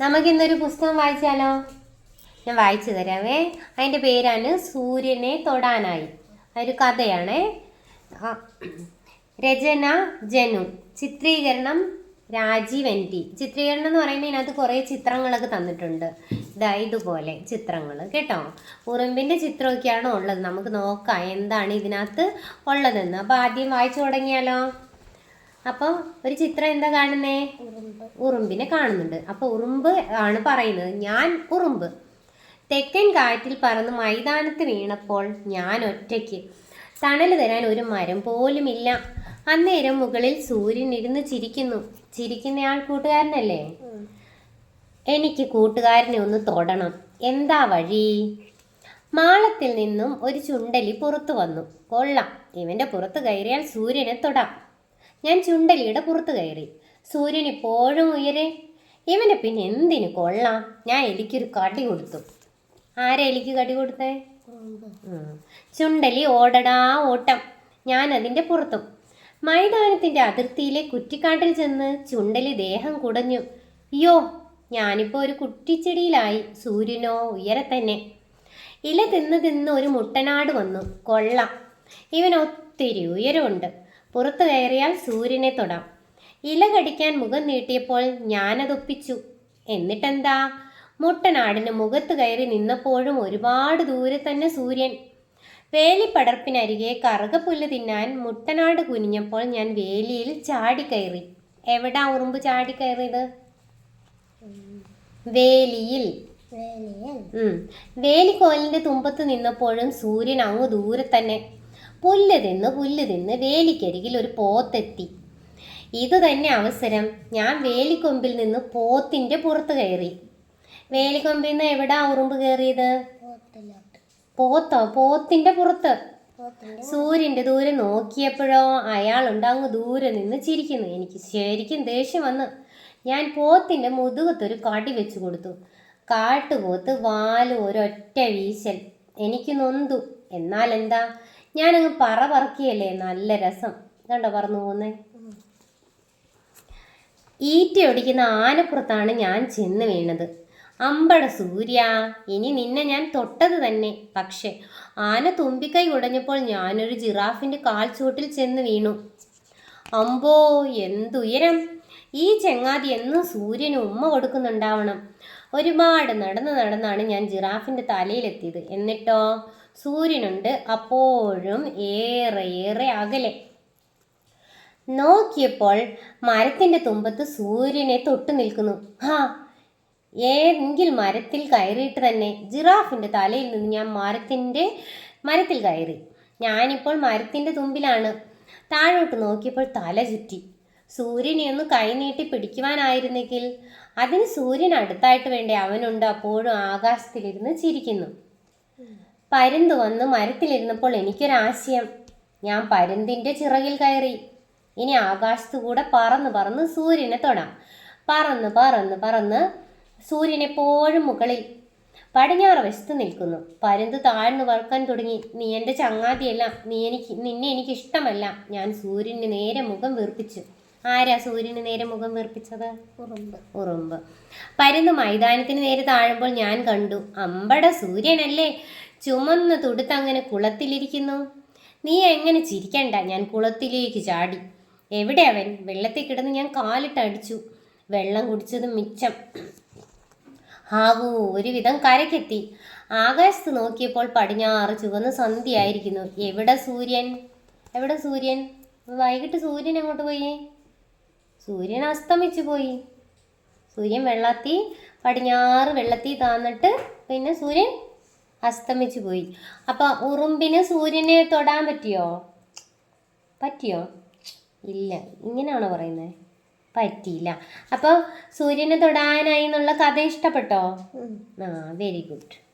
നമുക്കിന്നൊരു പുസ്തകം വായിച്ചാലോ? ഞാൻ വായിച്ചു തരാമേ അതിന്റെ പേരാണ് സൂര്യനെ തൊടാനായി. അതൊരു കഥയാണേ. രചന ജനു. ചിത്രീകരണം രാജീവ് എൻ ടി ചിത്രീകരണം എന്ന് പറയുമ്പോൾ ഇതിനകത്ത് കുറേ ചിത്രങ്ങളൊക്കെ തന്നിട്ടുണ്ട്. ഇതാ ഇതുപോലെ ചിത്രങ്ങൾ കേട്ടോ? ഉറുമ്പിന്റെ ചിത്രമൊക്കെയാണ് ഉള്ളത്? നമുക്ക് നോക്കാം. എന്താണ് ഇതിനകത്ത് ഉള്ളതെന്ന്. അപ്പോൾ ആദ്യം വായിച്ചു തുടങ്ങിയാലോ? അപ്പോൾ ഒരു ചിത്രം എന്താ കാണുന്നേ? ഉറുമ്പിനെ കാണുന്നുണ്ട്. അപ്പോൾ ഉറുമ്പ് ആണ് പറയുന്നത്. ഞാൻ ഉറുമ്പ്. തെക്കൻ കാറ്റിൽ പറന്ന് മൈതാനത്ത് വീണപ്പോൾ ഞാൻ ഒറ്റയ്ക്ക്. തണൽ തരാൻ ഒരു മരം പോലുമില്ല. അന്നേരം മുകളിൽ സൂര്യൻ ഇരുന്ന് ചിരിക്കുന്നു. ചിരിക്കുന്ന ആൾ കൂട്ടുകാരനല്ലേ എനിക്ക് കൂട്ടുകാരനെ ഒന്ന് തൊടണം. എന്താ വഴി? മാളത്തിൽ നിന്നും ഒരു ചുണ്ടലി പുറത്തു വന്നു. കൊള്ളാം. ഇവന്റെ പുറത്ത് കയറിയാൽ സൂര്യനെ തൊടാം. ഞാൻ ചുണ്ടലിയുടെ പുറത്തു കയറി. സൂര്യൻ ഇപ്പോഴും ഉയരെ. ഇവനെ പിന്നെ എന്തിനു കൊള്ളാം? ഞാൻ എലിക്കൊരു കടി കൊടുത്തു. ആരെ എലിക്ക് കടി കൊടുത്തേ? ചുണ്ടലി ഓടടാ ഓട്ടം. ഞാൻ അതിന്റെ പുറത്തും. മൈതാനത്തിന്റെ അതിർത്തിയിലെ കുറ്റിക്കാട്ടിൽ ചെന്ന് ചുണ്ടലി ദേഹം കുടഞ്ഞു. അയ്യോ ഞാനിപ്പോൾ ഒരു കുറ്റിച്ചെടിയിലായി. സൂര്യനോ ഉയരെ തന്നെ. ഇല തിന്ന് തിന്ന് ഒരു മുട്ടനാട് വന്നു. കൊള്ളാം. ഇവൻ ഒത്തിരി ഉയരമുണ്ട്. പുറത്തു കയറിയാൽ സൂര്യനെ തൊടാം. ഇല കടിക്കാൻ മുഖം നീട്ടിയപ്പോൾ ഞാനതൊപ്പിച്ചു. എന്നിട്ടെന്താ? മുട്ടനാടിന് മുഖത്ത് കയറി നിന്നപ്പോഴും ഒരുപാട് ദൂരെ തന്നെ സൂര്യൻ. വേലിപ്പടർപ്പിനരികെ കറുകപ്പുല്ല് തിന്നാൻ മുട്ടനാട് കുനിഞ്ഞപ്പോൾ ഞാൻ വേലിയിൽ ചാടിക്കയറി. എവിടാ ഉറുമ്പ് ചാടിക്കയറിയത്? വേലിയിൽ. ഉം. വേലിക്കോലിന്റെ തുമ്പത്ത് നിന്നപ്പോഴും സൂര്യൻ അങ്ങ് ദൂരെ തന്നെ. പുല്ല് തിന്ന് പുല്ല് തിന്ന് വേലിക്കരികിൽ ഒരു പോത്തെത്തി. ഇത് തന്നെ അവസരം. ഞാൻ വേലിക്കൊമ്പിൽ നിന്ന് പോത്തിന്റെ പുറത്ത് കയറി. വേലിക്കൊമ്പിൽ നിന്ന് എവിടാ ഉറുമ്പ് കയറിയത്? പോത്തോ? പോത്തിന്റെ പുറത്ത്. സൂര്യന്റെ ദൂരെ നോക്കിയപ്പോഴോ അയാളുണ്ട് അങ്ങ് ദൂരെ നിന്ന് ചിരിക്കുന്നു. എനിക്ക് ശരിക്കും ദേഷ്യം വന്ന്. ഞാൻ പോത്തിന്റെ മുതുകത്തൊരു കടി വെച്ചു കൊടുത്തു. കാട്ടുപോത്ത് വാൽ ഒരൊറ്റ വീശൽ. എനിക്ക് നൊന്തു. എന്നാൽ എന്താ? ഞാനങ്ങ് പറ പറക്കിയല്ലേ നല്ല രസം. കണ്ടോ പറന്നു പോകുന്നേ ഈറ്റയൊടിക്കുന്ന ആനപ്പുറത്താണ് ഞാൻ ചെന്ന് വീണത്. അമ്പട സൂര്യ ഇനി നിന്നെ ഞാൻ തൊട്ടത് തന്നെ. പക്ഷെ ആന തുമ്പിക്കൈ ഉടഞ്ഞപ്പോൾ ഞാനൊരു ജിറാഫിന്റെ കാൽ ചുവട്ടിൽ ചെന്ന് വീണു. അമ്പോ എന്തുയരം? ഈ ചെങ്ങാതി എന്നും സൂര്യന് ഉമ്മ കൊടുക്കുന്നുണ്ടാവണം. ഒരുപാട് നടന്ന് നടന്നാണ് ഞാൻ ജിറാഫിന്റെ തലയിലെത്തിയത്. എന്നിട്ടോ? സൂര്യനുണ്ട്. അപ്പോഴും ഏറെ ഏറെ അകലെ. നോക്കിയപ്പോൾ മരത്തിന്റെ തുമ്പത്ത് സൂര്യനെ തൊട്ടു നിൽക്കുന്നു. ഹാ ഏതെങ്കിൽ മരത്തിൽ കയറിയിട്ട് തന്നെ ജിറാഫിന്റെ തലയിൽ നിന്ന് ഞാൻ മരത്തിന്റെ മരത്തിൽ കയറി. ഞാനിപ്പോൾ മരത്തിന്റെ തുമ്പിലാണ്. താഴോട്ട് നോക്കിയപ്പോൾ തല ചുറ്റി. സൂര്യനെ ഒന്ന് കൈനീട്ടി പിടിക്കുവാനായിരുന്നെങ്കിൽ അതിന് സൂര്യൻ അടുത്തായിട്ട് വേണ്ടേ അവനുണ്ട്. അപ്പോഴും ആകാശത്തിലിരുന്ന് ചിരിക്കുന്നു. പരുന്ത് വന്ന് മരത്തിലിരുന്നപ്പോൾ എനിക്കൊരാശയം. ഞാൻ പരുന്തിന്റെ ചിറകിൽ കയറി. ഇനി ആകാശത്തു കൂടെ പറന്ന് പറന്ന് സൂര്യനെ തൊടാം. പറന്ന് പറന്ന് പറന്ന് സൂര്യനെപ്പോഴും മുകളിൽ പടിഞ്ഞാറ് വശത്ത് നിൽക്കുന്നു. പരുന്ത് താഴ്ന്നു വറുക്കാൻ തുടങ്ങി. നീ എന്റെ ചങ്ങാതിയല്ല. നീ എനിക്ക് നിന്നെ എനിക്ക് ഇഷ്ടമല്ല ഞാൻ സൂര്യന് നേരെ മുഖം വീർപ്പിച്ചു. ആരാ സൂര്യന് നേരെ മുഖം വീർപ്പിച്ചത്? ഉറുമ്പ്. ഉറുമ്പ്. പരുന്ന് മൈതാനത്തിന് നേരെ താഴുമ്പോൾ ഞാൻ കണ്ടു. അമ്പട സൂര്യനല്ലേ. ചുമന്ന് തുടുത്തങ്ങനെ കുളത്തിലിരിക്കുന്നു. നീ എങ്ങനെ ചിരിക്കണ്ട ഞാൻ കുളത്തിലേക്ക് ചാടി. എവിടെ അവൻ? വെള്ളത്തിൽ കിടന്ന് ഞാൻ കാലിട്ടടിച്ചു. വെള്ളം കുടിച്ചത് മിച്ചം. ഹാവൂ ഒരുവിധം കരക്കെത്തി ആകാശത്ത് നോക്കിയപ്പോൾ പടിഞ്ഞാറ് ചുവന്ന് സന്ധ്യയായിരിക്കുന്നു. എവിടെ സൂര്യൻ? എവിടെ സൂര്യൻ? വൈകിട്ട് സൂര്യൻ എങ്ങോട്ട് പോയി? സൂര്യൻ അസ്തമിച്ചു പോയി. സൂര്യൻ വെള്ളത്തി പടിഞ്ഞാറ് വെള്ളത്തിൽ താന്നിട്ട് പിന്നെ സൂര്യൻ അസ്തമിച്ചു പോയി. അപ്പോൾ ഉറുമ്പിന് സൂര്യനെ തൊടാൻ പറ്റിയോ? പറ്റിയോ? ഇല്ല. ഇങ്ങനെയാണോ പറയുന്നത് പറ്റിയില്ല. അപ്പോൾ സൂര്യനെ തൊടാനായി എന്നുള്ള കഥ ഇഷ്ടപ്പെട്ടോ. ആ വെരി ഗുഡ്